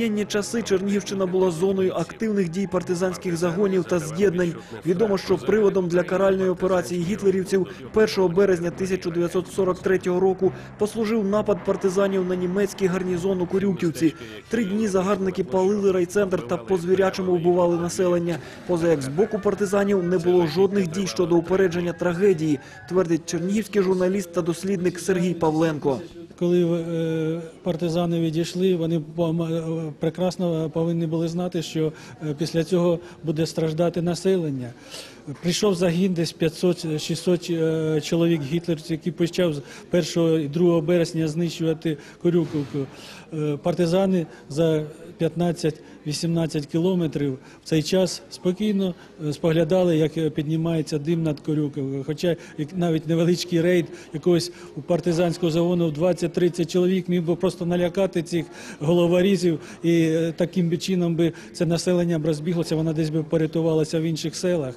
Воєнні часи Чернігівщина була зоною активних дій партизанських загонів та з'єднань. Відомо, що приводом для каральної операції гітлерівців 1 березня 1943 року послужив напад партизанів на німецький гарнізон у Корюківці. Три дні загарбники палили райцентр та по звірячому вбивали населення. Поза як з боку партизанів не було жодних дій щодо упередження трагедії, твердить чернігівський журналіст та дослідник Сергій Павленко. Коли е, партизани відійшли, вони е, прекрасно повинні були знати, що е, після цього буде страждати населення. Прийшов загін десь 500-600 е, чоловік гітлерців, які почав з 1 і 2 березня знищувати Корюковку. Партизани за 15-18 кілометрів в цей час спокійно е, споглядали, як е, піднімається дим над Корюковкою. Хоча навіть невеличкий рейд якогось у партизанського загону в 20-30 чоловік міг би просто налякати цих головорізів, і е, таким чином би це населення б розбіглося, воно десь би порятувалося в інших селах.